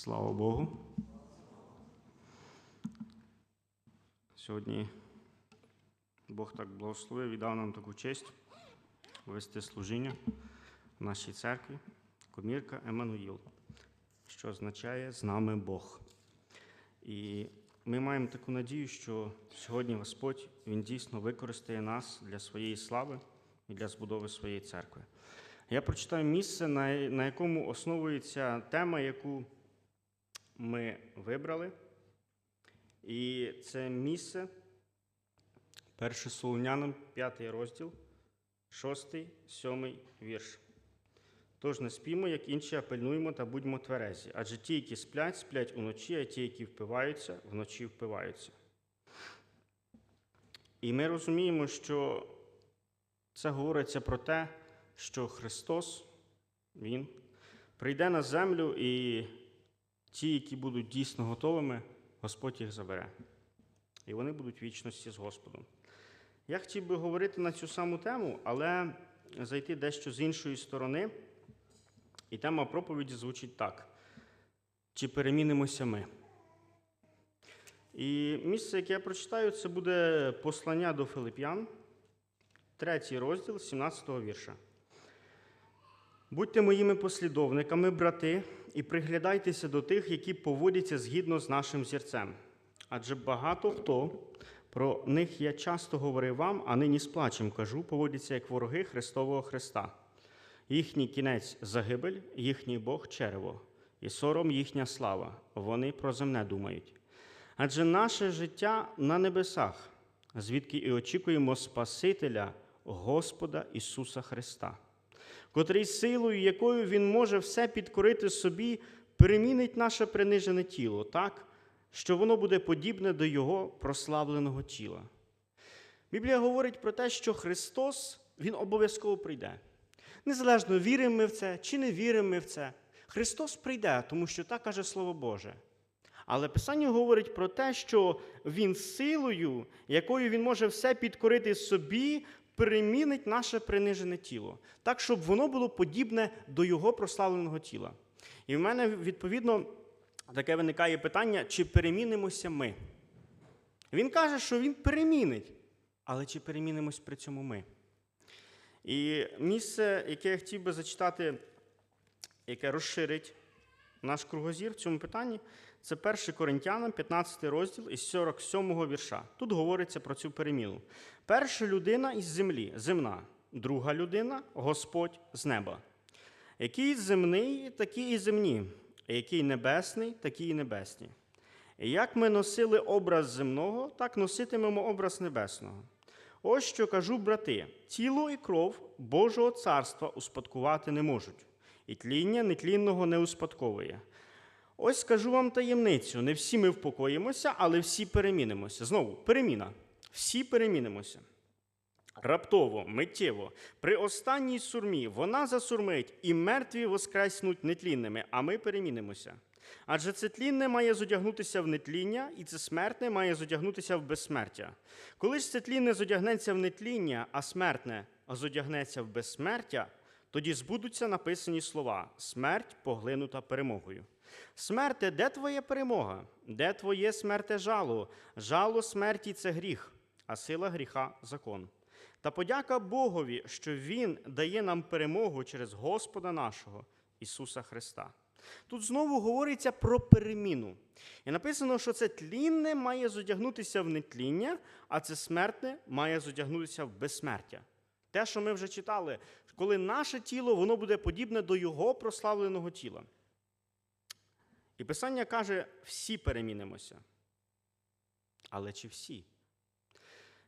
Слава Богу. Сьогодні Бог так благословив і дав нам таку честь вести служіння в нашій церкві, комірка Еммануїл, що означає з нами Бог. І ми маємо таку надію, що сьогодні Господь Він дійсно використає нас для своєї слави і для збудови своєї церкви. Я прочитаю місце, на якому основується тема, яку ми вибрали. І це місце, 1 Солонянам, 5 розділ, 6, 7 вірш. Тож не спімо, як інші, а пильнуємо та будьмо тверезі. Адже ті, які сплять, сплять уночі, а ті, які впиваються, вночі впиваються. І ми розуміємо, що це говориться про те, що Христос, Він прийде на землю, і ті, які будуть дійсно готовими, Господь їх забере. І вони будуть в вічності з Господом. Я хотів би говорити на цю саму тему, але зайти дещо з іншої сторони. І тема проповіді звучить так: чи перемінимося ми? І місце, яке я прочитаю, це буде послання до Филип'ян, третій розділ, 17 го вірша. Будьте моїми послідовниками, брати, і приглядайтеся до тих, які поводяться згідно з нашим зірцем. Адже багато хто про них я часто говорив вам, а нині з плачем кажу, поводяться як вороги Христового Христа. Їхній кінець загибель, їхній Бог черево, і сором їхня слава. Вони про земне думають. Адже наше життя на небесах, звідки і очікуємо Спасителя, Господа Ісуса Христа, котрий силою, якою Він може все підкорити собі, перемінить наше принижене тіло так, що воно буде подібне до Його прославленого тіла. Біблія говорить про те, що Христос Він обов'язково прийде. Незалежно, віримо ми в це чи не віримо ми в це. Христос прийде, тому що так каже Слово Боже. Але Писання говорить про те, що Він силою, якою Він може все підкорити собі, перемінить наше принижене тіло, так, щоб воно було подібне до Його прославленого тіла. І в мене, відповідно, таке виникає питання, чи перемінимося ми? Він каже, що Він перемінить, але чи перемінимось при цьому ми? І місце, яке я хотів би зачитати, яке розширить наш кругозір в цьому питанні, це 1 Коринтянам, 15 розділ із 47 вірша. Тут говориться про цю переміну. Перша людина із землі, земна, друга людина Господь з неба. Який земний, такі і земні, який небесний, такі і небесні. Як ми носили образ земного, так носитимемо образ небесного. Ось що кажу, брати: тіло і кров Божого царства успадкувати не можуть, і тління нетлінного не успадковує. Ось скажу вам таємницю: не всі ми впокоїмося, але всі перемінимося. Знову, переміна. Всі перемінимося. Раптово, миттєво, при останній сурмі вона засурмить, і мертві воскреснуть нетлінними, а ми перемінимося. Адже це тлінне має зодягнутися в нетління, і це смертне має зодягнутися в безсмертя. Коли ж це тлінне зодягнеться в нетління, а смертне зодягнеться в безсмертя, тоді збудуться написані слова: смерть поглинута перемогою. Смерте, де твоя перемога? Де твоє смерте жало? Жало смерті це гріх, а сила гріха закон. Та подяка Богові, що Він дає нам перемогу через Господа нашого Ісуса Христа. Тут знову говориться про переміну. І написано, що це тлінне має зодягнутися в нетління, а це смертне має зодягнутися в безсмертя. Те, що ми вже читали, коли наше тіло воно буде подібне до Його прославленого тіла. І Писання каже, всі перемінимося. Але чи всі?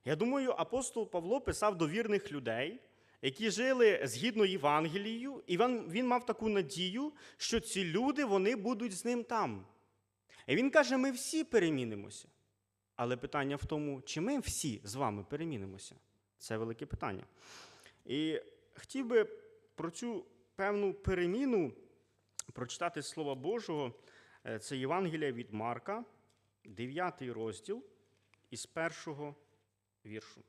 Я думаю, апостол Павло писав до вірних людей, які жили згідно Євангелію, і він, мав таку надію, що ці люди вони будуть з ним там. І він каже: ми всі перемінимося. Але питання в тому, чи ми всі з вами перемінимося? Це велике питання. І хотів би про цю певну переміну прочитати Слова Божого. Е, Це Євангелія від Марка, 9 розділ із першого віршу.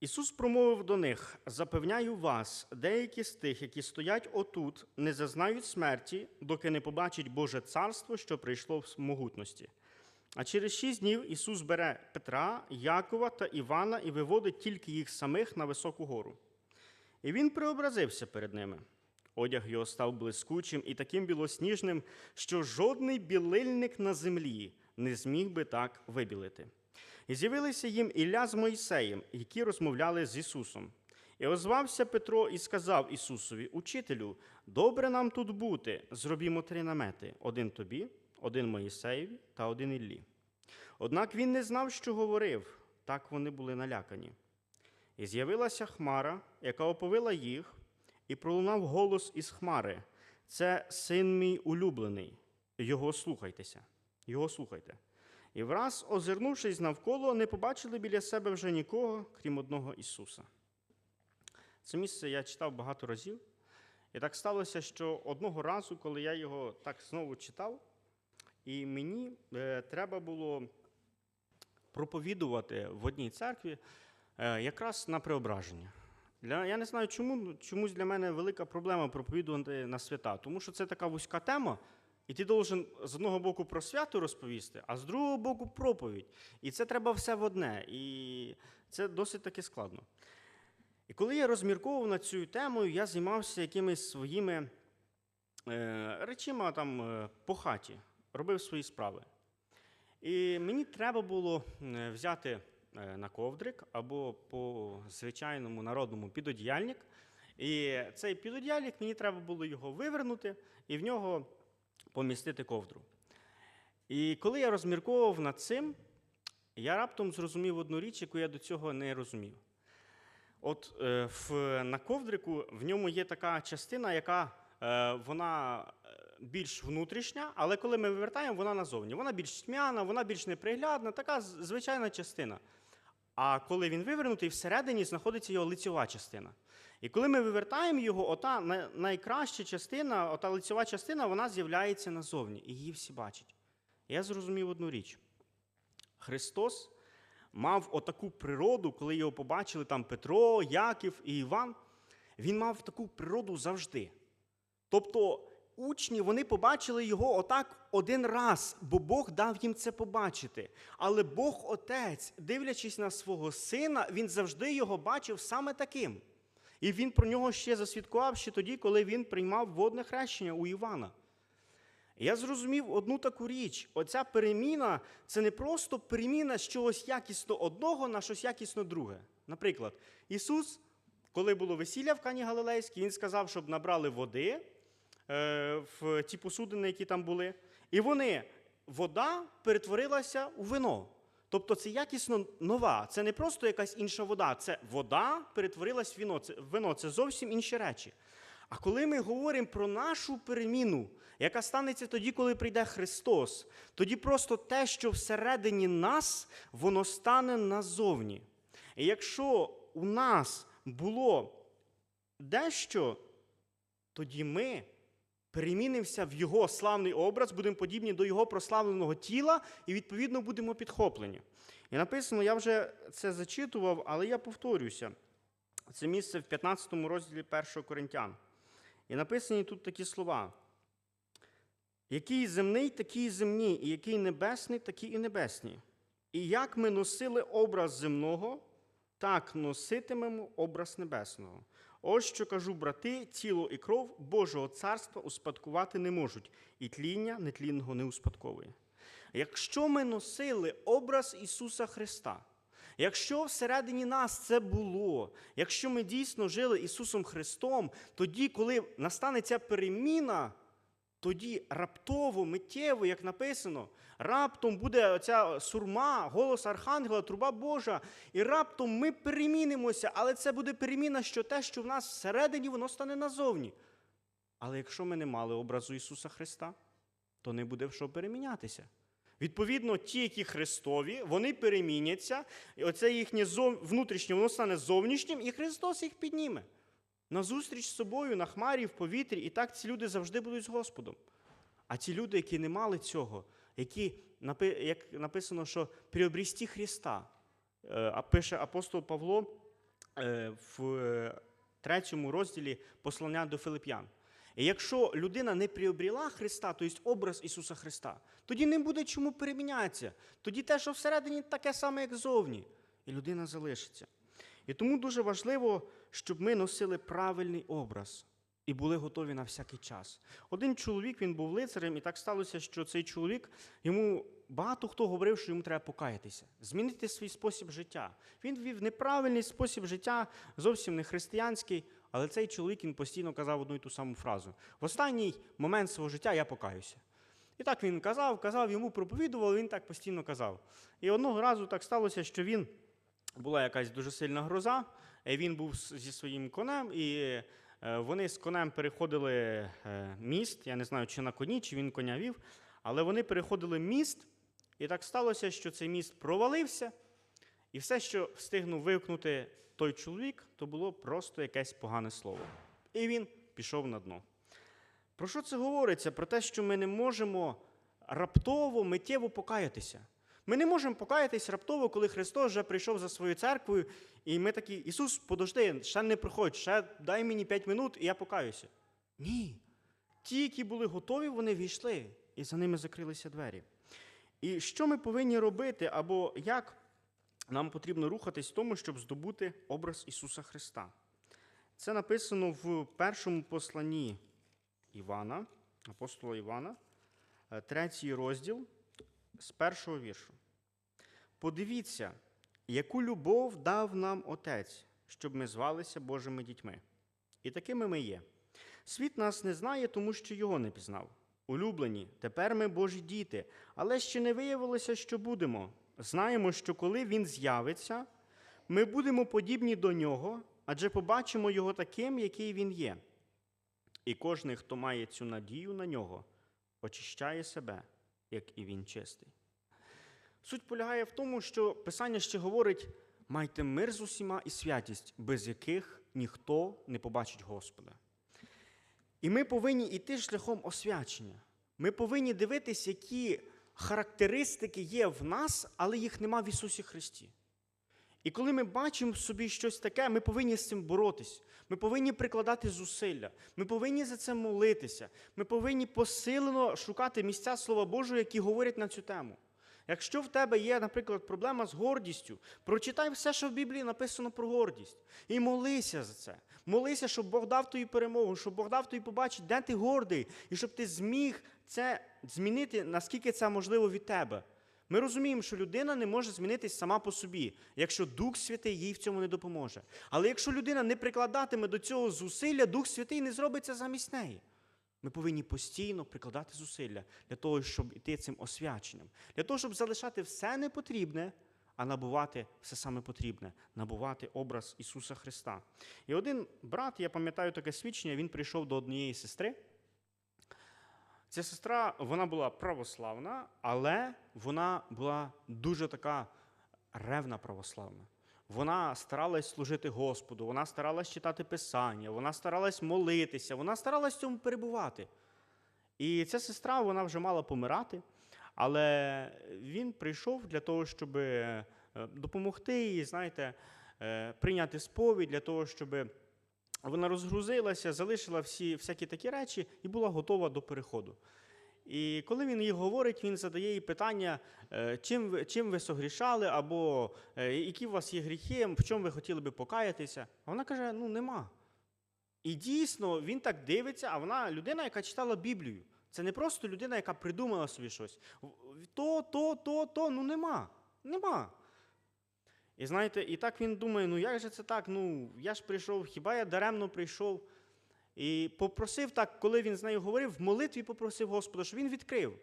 Ісус промовив до них: Запевняю вас, деякі з тих, які стоять отут, не зазнають смерті, доки не побачать Боже царство, що прийшло в могутності. А через шість днів Ісус бере Петра, Якова та Івана і виводить тільки їх самих на високу гору. І він преобразився перед ними. Одяг його став блискучим і таким білосніжним, що жодний білильник на землі не зміг би так вибілити. І з'явилися їм Ілля з Моїсеєм, які розмовляли з Ісусом. І озвався Петро і сказав Ісусові: Учителю, добре нам тут бути, зробімо три намети: один тобі, один Моїсеєві та один Іллі. Однак він не знав, що говорив, так вони були налякані. І з'явилася хмара, яка оповила їх, і пролунав голос із хмари: Це син мій улюблений, його слухайтеся, його слухайте. І враз, озирнувшись навколо, не побачили біля себе вже нікого, крім одного Ісуса. Це місце я читав багато разів. І так сталося, що одного разу, коли я його так знову читав, і мені е, треба було проповідувати в одній церкві е, якраз на преображення. Для, я не знаю, чому ну, чомусь для мене велика проблема проповідувати на свята, тому що це така вузька тема, і ти должен з одного боку про свято розповісти, а з другого боку проповідь. І це треба все в одне. І це досить таки складно. І коли я розмірковував над цією темою, я займався якимись своїми е, речима там е, по хаті, робив свої справи. І мені треба було е, взяти на ковдрик або по звичайному народному підодіяльник. І цей підодіяльник мені треба було його вивернути і в нього помістити ковдру. І коли я розмірковував над цим, я раптом зрозумів одну річ, яку я до цього не розумів. От е, в, на ковдрику в ньому є така частина, яка е, вона е, більш внутрішня, але коли ми вивертаємо, вона назовні. Вона більш тьмяна, вона більш неприглядна, така звичайна частина. А коли він вивернутий, всередині знаходиться його лицьова частина. І коли ми вивертаємо його, ота найкраща частина, ота лицьова частина, вона з'являється назовні, і її всі бачать. Я зрозумів одну річ: Христос мав отаку природу, коли його побачили там Петро, Яків і Іван. Він мав таку природу завжди. Тобто учні вони побачили його отак один раз, бо Бог дав їм це побачити. Але Бог Отець, дивлячись на свого сина, він завжди його бачив саме таким. І він про нього ще засвідкував ще тоді, коли він приймав водне хрещення у Івана. Я зрозумів одну таку річ: оця переміна це не просто переміна з чогось якісно одного на щось якісно друге. Наприклад, Ісус, коли було весілля в Кані Галилейській, Він сказав, щоб набрали води в ті посудини, які там були. І вони, вода перетворилася у вино. Тобто це якісно нова. Це не просто якась інша вода, це вода перетворилась в вино. Це, вино. це зовсім інші речі. А коли ми говоримо про нашу переміну, яка станеться тоді, коли прийде Христос, тоді просто те, що всередині нас, воно стане назовні. І якщо у нас було дещо, тоді ми перемінимося в Його славний образ, будемо подібні до Його прославленого тіла і, відповідно, будемо підхоплені. І написано, я вже це зачитував, але я повторюся. Це місце в 15 розділі 1 Коринтян. І написані тут такі слова. Який земний, такий і земні, і який небесний, такі і небесні. І як ми носили образ земного, так носитимемо образ небесного. Ось що кажу, брати, тіло і кров Божого царства успадкувати не можуть, і тління нетлінного не успадковує. Якщо ми носили образ Ісуса Христа, якщо всередині нас це було, якщо ми дійсно жили Ісусом Христом, тоді, коли настане ця переміна, тоді раптово, миттєво, як написано, раптом буде оця сурма, голос Архангела, труба Божа, і раптом ми перемінимося, але це буде переміна, що те, що в нас всередині, воно стане назовні. Але якщо ми не мали образу Ісуса Христа, то не буде в що перемінятися. Відповідно, ті, які Христові, вони переміняться, і оце їхнє внутрішнє, воно стане зовнішнім, і Христос їх підніме. На зустріч з собою, на хмарі, в повітрі, і так ці люди завжди будуть з Господом. А ті люди, які не мали цього, які, як написано, що приобрісті Христа, Е, пише апостол Павло е, в третьому розділі послання до Филип'ян. І якщо людина не приобріла Христа, тобто образ Ісуса Христа, тоді не буде чому перемінятися. Тоді те, що всередині, таке саме, як зовні. І людина залишиться. І тому дуже важливо, щоб ми носили правильний образ і були готові на всякий час. Один чоловік він був лицарем, і так сталося, що цей чоловік йому багато хто говорив, що йому треба покаятися, змінити свій спосіб життя. Він вів неправильний спосіб життя, зовсім не християнський, але цей чоловік він постійно казав одну і ту саму фразу: в останній момент свого життя я покаюся. І так він казав, казав, йому проповідував, він так постійно казав. І одного разу так сталося, що він була якась дуже сильна гроза, він був зі своїм конем, і е, вони з конем переходили е, міст. Я не знаю, чи на коні, чи він коня вів, але вони переходили міст, і так сталося, що цей міст провалився, і все, що встигнув вивкнути той чоловік, то було просто якесь погане слово. І він пішов на дно. Про що це говориться? Про те, що ми не можемо раптово, миттєво покаятися. Ми не можемо покаятись раптово, коли Христос вже прийшов за своєю церквою, і ми такі, Ісус, подожди, ще не приходь, ще дай мені 5 минут, і я покаюся. Ні. Ті, які були готові, вони війшли, і за ними закрилися двері. І що ми повинні робити, або як нам потрібно рухатись в тому, щоб здобути образ Ісуса Христа? Це написано в першому посланні Івана, апостола Івана, е, третій розділ з першого віршу. Подивіться, яку любов дав нам Отець, щоб ми звалися Божими дітьми. І такими ми є. Світ нас не знає, тому що його не пізнав. Улюблені, тепер ми Божі діти, але ще не виявилося, що будемо. Знаємо, що коли він з'явиться, ми будемо подібні до нього, адже побачимо його таким, який він є. І кожен, хто має цю надію на нього, очищає себе, як і він чистий. Суть полягає в тому, що Писання ще говорить: майте мир з усіма і святість, без яких ніхто не побачить Господа. І ми повинні йти шляхом освячення. Ми повинні дивитись, які характеристики є в нас, але їх нема в Ісусі Христі. І коли ми бачимо в собі щось таке, ми повинні з цим боротись. Ми повинні прикладати зусилля. Ми повинні за це молитися. Ми повинні посилено шукати місця Слова Божого, які говорять на цю тему. Якщо в тебе є, наприклад, проблема з гордістю, прочитай все, що в Біблії написано про гордість. І молися за це. Молися, щоб Бог дав тобі перемогу, щоб Бог дав тобі побачити, де ти гордий, і щоб ти зміг це змінити, наскільки це можливо від тебе. Ми розуміємо, що людина не може змінитись сама по собі, якщо Дух Святий їй в цьому не допоможе. Але якщо людина не прикладатиме до цього зусилля, Дух Святий не зробить це замість неї. Ми повинні постійно прикладати зусилля для того, щоб йти цим освяченням, для того, щоб залишати все непотрібне, а набувати все саме потрібне, набувати образ Ісуса Христа. І один брат, я пам'ятаю таке свідчення, він прийшов до однієї сестри. Ця сестра, вона була православна, але вона була дуже така ревна православна. Вона старалась служити Господу, вона старалась читати Писання, вона старалась молитися, вона старалась в цьому перебувати. І ця сестра вона вже мала помирати, але він прийшов для того, щоб е, допомогти їй, знаєте, е, прийняти сповідь, для того, щоб вона розгрузилася, залишила всі всякі такі речі і була готова до переходу. І коли він їй говорить, він задає їй питання, е, чим ви, чим ви согрішали, або е, які у вас є гріхи, в чому ви хотіли би покаятися. А вона каже: ну нема. І дійсно він так дивиться, а вона людина, яка читала Біблію. Це не просто людина, яка придумала собі щось. То, то, то, то, ну нема. Нема. І знаєте, і так він думає: ну як же це так? Ну, я ж прийшов, хіба я даремно прийшов? І попросив так, коли він з нею говорив, в молитві попросив Господа, що він відкрив.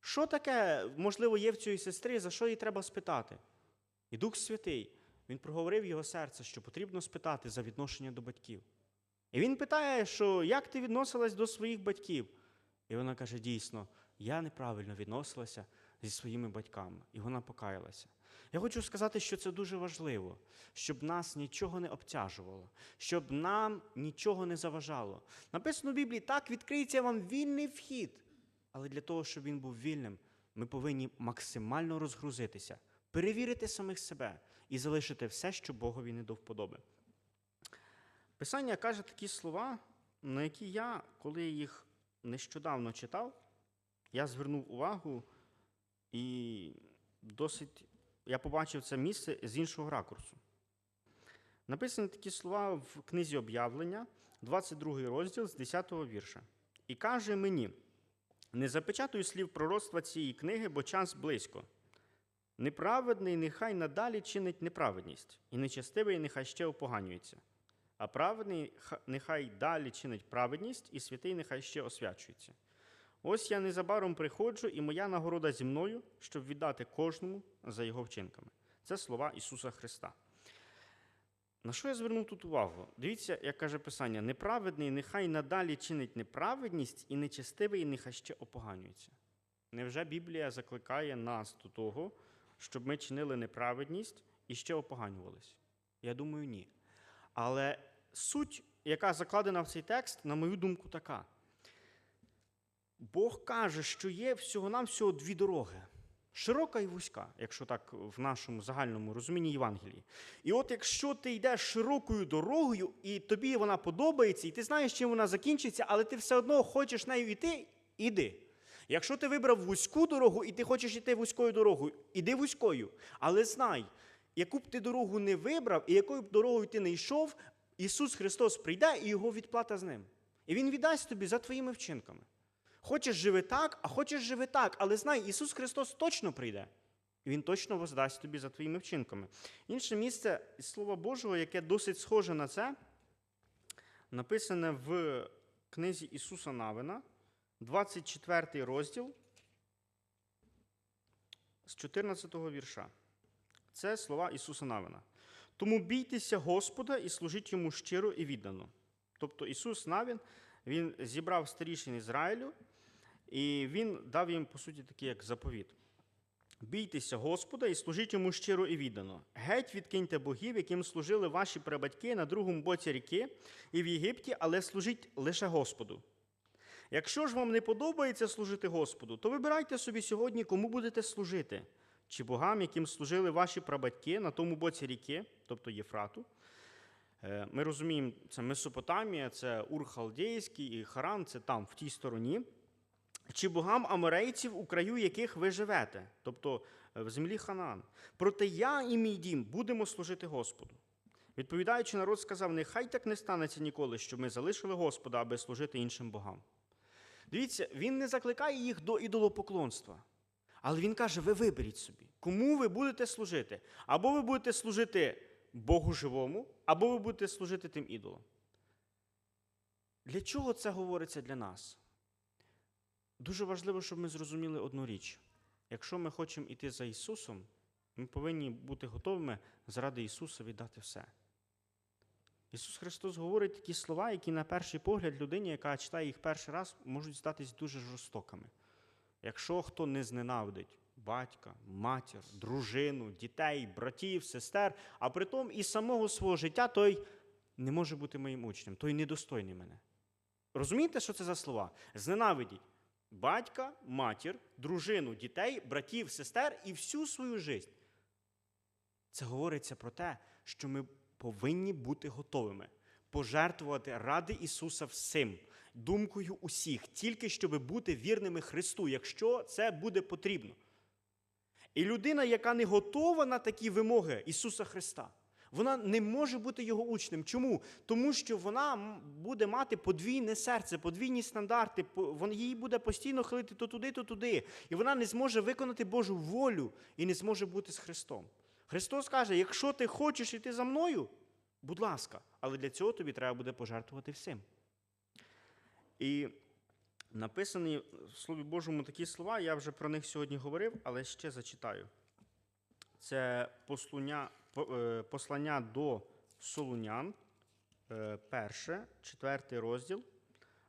Що таке, можливо, є в цій сестрі, за що їй треба спитати? І Дух Святий, він проговорив його серце, що потрібно спитати за відношення до батьків. І він питає, що як ти відносилась до своїх батьків? І вона каже: дійсно, я неправильно відносилася зі своїми батьками. І вона покаялася. Я хочу сказати, що це дуже важливо, щоб нас нічого не обтяжувало, щоб нам нічого не заважало. Написано в Біблії, так відкриється вам вільний вхід. Але для того, щоб він був вільним, ми повинні максимально розгрузитися, перевірити самих себе і залишити все, що Богові не до вподоби. Писання каже такі слова, на які я, коли їх нещодавно читав, я звернув увагу і досить я побачив це місце з іншого ракурсу. Написані такі слова в книзі об'явлення, 22 розділ з 10 вірша. І каже мені: не запечатуй слів пророцтва цієї книги, бо час близько. Неправедний нехай надалі чинить неправедність, і нечестивий нехай ще опоганюється. А праведний нехай далі чинить праведність, і святий нехай ще освячується. Ось я незабаром приходжу, і моя нагорода зі мною, щоб віддати кожному за його вчинками. Це слова Ісуса Христа. На що я звернув тут увагу? Дивіться, як каже Писання: неправедний нехай надалі чинить неправедність, і нечестивий нехай ще опоганюється. Невже Біблія закликає нас до того, щоб ми чинили неправедність і ще опоганювались? Я думаю, ні. Але суть, яка закладена в цей текст, на мою думку, така. Бог каже, що є всього-навсього дві дороги. Широка і вузька, якщо так в нашому загальному розумінні Євангелії. І от якщо ти йдеш широкою дорогою, і тобі вона подобається, і ти знаєш, чим вона закінчиться, але ти все одно хочеш нею йти, іди. Якщо ти вибрав вузьку дорогу і ти хочеш йти вузькою дорогою, іди вузькою. Але знай, яку б ти дорогу не вибрав, і якою б дорогою ти не йшов, Ісус Христос прийде і його відплата з ним. І Він віддасть тобі за твоїми вчинками. Хочеш живи так, а хочеш живи так. Але знай, Ісус Христос точно прийде. І Він точно воздасть тобі за твоїми вчинками. Інше місце із Слова Божого, яке досить схоже на це, написане в книзі Ісуса Навина, 24 розділ з 14 вірша. Це слова Ісуса Навина. Тому бійтеся Господа і служіть йому щиро і віддано. Тобто Ісус Навін, Він зібрав старішин Ізраїлю, і Він дав їм, по суті, такий як заповіт. Бійтеся Господа і служіть йому щиро і віддано. Геть відкиньте богів, яким служили ваші прабатьки на другому боці ріки і в Єгипті, але служіть лише Господу. Якщо ж вам не подобається служити Господу, то вибирайте собі сьогодні, кому будете служити, чи богам, яким служили ваші прабатьки на тому боці ріки, тобто Єфрату. Е, Ми розуміємо, це Месопотамія, це Ур-Халдейський і Харан, це там, в тій стороні. Чи богам аморейців, у краю яких ви живете, тобто е, в землі Ханаан. Проте я і мій дім будемо служити Господу. Відповідаючи, народ сказав: нехай так не станеться ніколи, щоб ми залишили Господа, аби служити іншим богам. Дивіться, він не закликає їх до ідолопоклонства. Але він каже: ви виберіть собі, кому ви будете служити. Або ви будете служити Богу живому, або ви будете служити тим ідолам. Для чого це говориться для нас? Дуже важливо, щоб ми зрозуміли одну річ. Якщо ми хочемо йти за Ісусом, ми повинні бути готовими заради Ісуса віддати все. Ісус Христос говорить такі слова, які на перший погляд людині, яка читає їх перший раз, можуть здатись дуже жорстокими. Якщо хто не зненавидить батька, матір, дружину, дітей, братів, сестер, а притом і самого свого життя, той не може бути моїм учнем, той недостойний мене. Розумієте, що це за слова? Зненавидіть батька, матір, дружину, дітей, братів, сестер і всю свою життя. Це говориться про те, що ми повинні бути готовими пожертвувати ради Ісуса всім, думкою усіх, тільки щоб бути вірними Христу, якщо це буде потрібно. І людина, яка не готова на такі вимоги Ісуса Христа, вона не може бути його учнем. Чому? Тому що вона буде мати подвійне серце, подвійні стандарти, її буде постійно хилити то туди, то туди. І вона не зможе виконати Божу волю і не зможе бути з Христом. Христос каже: якщо ти хочеш йти за мною, будь ласка, але для цього тобі треба буде пожертвувати всім. І написані в Слові Божому такі слова, я вже про них сьогодні говорив, але ще зачитаю. Це послання, по- послання до Солунян, е, перше, четвертий розділ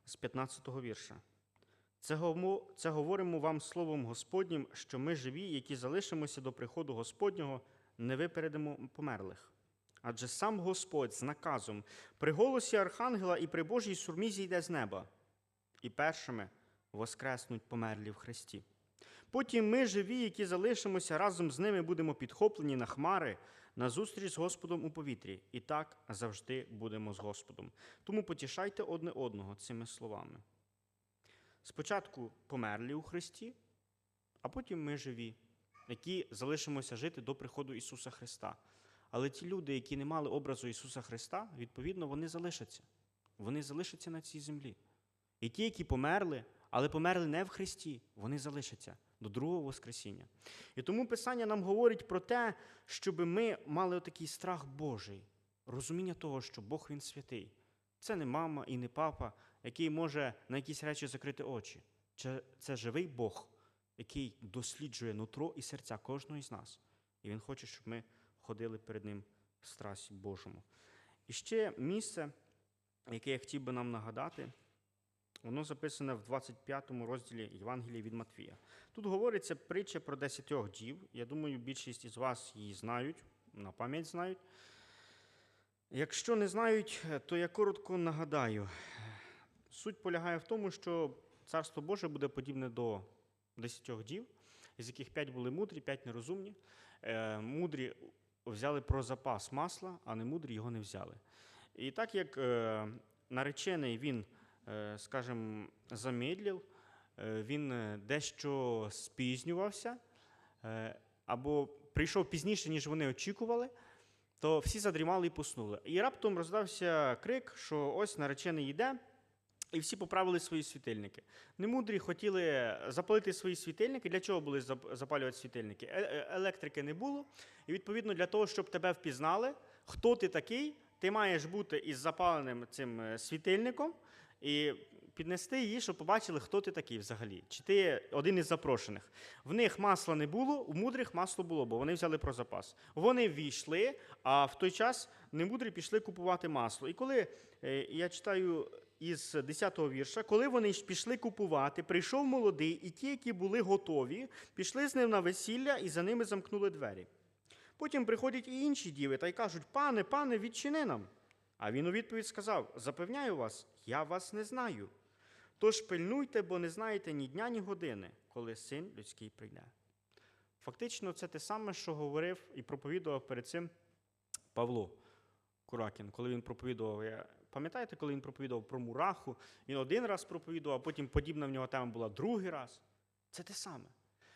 з 15-го вірша. Це говоримо вам словом Господнім, що ми живі, які залишимося до приходу Господнього, не випередимо померлих. Адже сам Господь з наказом при голосі архангела і при Божій сурмі зійде з неба, і першими воскреснуть померлі в Христі. Потім ми, живі, які залишимося разом з ними, будемо підхоплені на хмари назустріч з Господом у повітрі, і так завжди будемо з Господом. Тому потішайте одне одного цими словами. Спочатку померлі у Христі, а потім ми живі, які залишимося жити до приходу Ісуса Христа. Але ті люди, які не мали образу Ісуса Христа, відповідно, вони залишаться. Вони залишаться на цій землі. І ті, які померли, але померли не в Христі, вони залишаться до другого Воскресіння. І тому Писання нам говорить про те, щоб ми мали такий страх Божий, розуміння того, що Бог Він святий. Це не мама і не папа, який може на якісь речі закрити очі. Це, живий Бог, який досліджує нутро і серця кожного з нас. І Він хоче, щоб ми ходили перед Ним в страсі Божому. І ще місце, яке я хотів би нам нагадати, воно записане в 25 розділі Євангелія від Матвія. Тут говориться притча про десятьох дів. Я думаю, більшість із вас її знають, на пам'ять знають. Якщо не знають, то я коротко нагадаю. Суть полягає в тому, що Царство Боже буде подібне до десятьох дів, із яких п'ять були мудрі, п'ять нерозумні. Е, Мудрі взяли про запас масла, а не мудрі його не взяли. І так як е, наречений він, скажімо, замедлив, е, він е, дещо спізнювався, е, або прийшов пізніше, ніж вони очікували, то всі задрімали і поснули. І раптом роздався крик, що ось наречений йде, і всі поправили свої світильники. Немудрі хотіли запалити свої світильники. Для чого були запалювати світильники? Е- е- Електрики не було. І відповідно для того, щоб тебе впізнали, хто ти такий, ти маєш бути із запаленим цим е, світильником і піднести її, щоб побачили, хто ти такий взагалі. Чи ти один із запрошених. В них масла не було, у мудрих масло було, бо вони взяли про запас. Вони війшли, а в той час немудрі пішли купувати масло. І коли е, я читаю із 10-го вірша, коли вони пішли купувати, прийшов молодий, і ті, які були готові, пішли з ним на весілля і за ними замкнули двері. Потім приходять і інші діви та й кажуть: Пане, пане, відчини нам. А він у відповідь сказав: Запевняю вас, я вас не знаю. Тож пильнуйте, бо не знаєте ні дня, ні години, коли син людський прийде. Фактично, це те саме, що говорив і проповідував перед цим Павло Куракін, коли він проповідував. я- Пам'ятаєте, коли він проповідував про мураху? Він один раз проповідував, а потім подібна в нього тема була другий раз. Це те саме.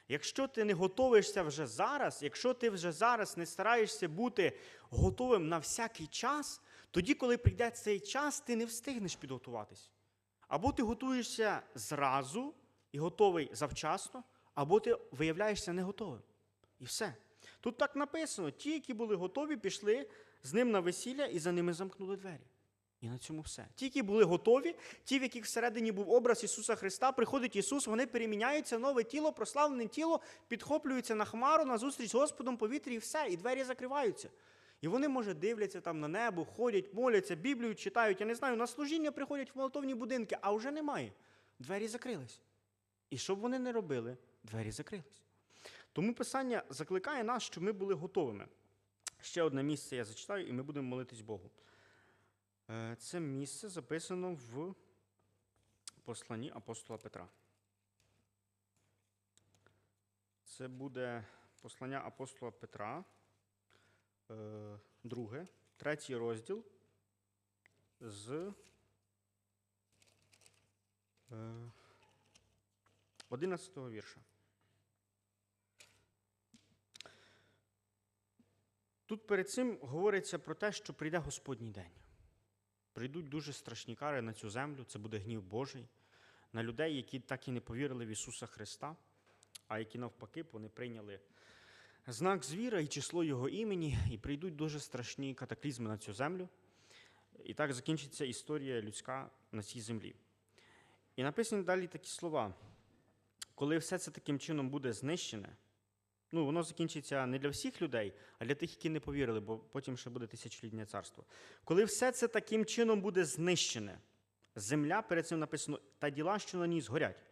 Якщо ти не готовишся вже зараз, якщо ти вже зараз не стараєшся бути готовим на всякий час, тоді, коли прийде цей час, ти не встигнеш підготуватись. Або ти готуєшся зразу і готовий завчасно, або ти виявляєшся не готовим. І все. Тут так написано: ті, які були готові, пішли з ним на весілля і за ними замкнули двері. І на цьому все. Ті, які були готові, ті, в яких всередині був образ Ісуса Христа, приходить Ісус, вони переміняються, нове тіло, прославлене тіло, підхоплюються на хмару, на зустріч з Господом повітрі, і все, і двері закриваються. І вони, може, дивляться там на небо, ходять, моляться, Біблію читають. Я не знаю, на служіння приходять в молотовні будинки, а вже немає. Двері закрились. І що б вони не робили, двері закрились. Тому Писання закликає нас, щоб ми були готовими. Ще одне місце я зачитаю, і ми будемо молитись Богу. Е, Це місце записано в посланні апостола Петра. Це буде послання апостола Петра, друге, третій розділ з е, 11 вірша. Тут перед цим говориться про те, що прийде Господній день. Прийдуть дуже страшні кари на цю землю, це буде гнів Божий, на людей, які так і не повірили в Ісуса Христа, а які навпаки вони прийняли знак звіра і число Його імені, і прийдуть дуже страшні катаклізми на цю землю. І так закінчиться історія людська на цій землі. І написані далі такі слова: коли все це таким чином буде знищене, ну, воно закінчиться не для всіх людей, а для тих, які не повірили, бо потім ще буде тисячолітнє царство. Коли все це таким чином буде знищене, земля перед цим написано, та діла, що на ній згорять,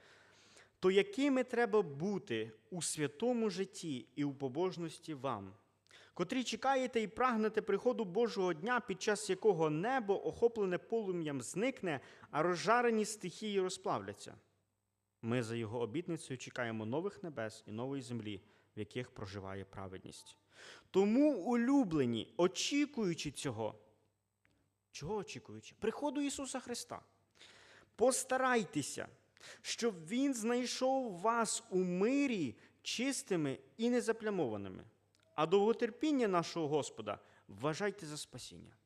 то якими треба бути у святому житті і у побожності вам, котрі чекаєте і прагнете приходу Божого дня, під час якого небо, охоплене полум'ям, зникне, а розжарені стихії розплавляться. Ми за його обітницею чекаємо нових небес і нової землі, в яких проживає праведність. Тому, улюблені, очікуючи цього, чого очікуючи? Приходу Ісуса Христа. Постарайтеся, щоб Він знайшов вас у мирі чистими і незаплямованими. А довготерпіння нашого Господа вважайте за спасіння.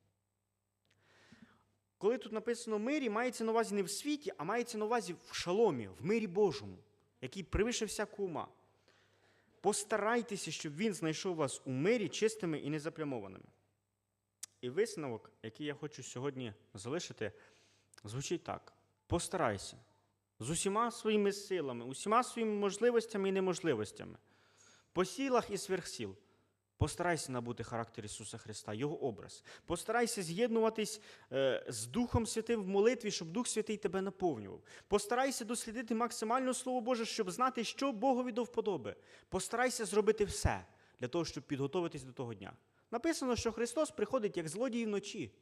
Коли тут написано мирі, мається на увазі не в світі, а мається на увазі в шаломі, в мирі Божому, який превише всяку ума. Постарайтеся, щоб він знайшов вас у мирі чистими і незаплямованими. І висновок, який я хочу сьогодні залишити, звучить так: постарайся з усіма своїми силами, усіма своїми можливостями і неможливостями, по сілах і сверхсіл. Постарайся набути характер Ісуса Христа, Його образ. Постарайся з'єднуватись е, з Духом Святим в молитві, щоб Дух Святий тебе наповнював. Постарайся дослідити максимально Слово Боже, щоб знати, що Богові до вподоби. Постарайся зробити все для того, щоб підготуватись до того дня. Написано, що Христос приходить як злодій вночі.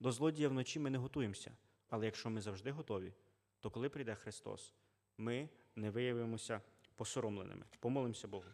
До злодія вночі ми не готуємося. Але якщо ми завжди готові, то коли прийде Христос, ми не виявимося посоромленими. Помолимося Богу.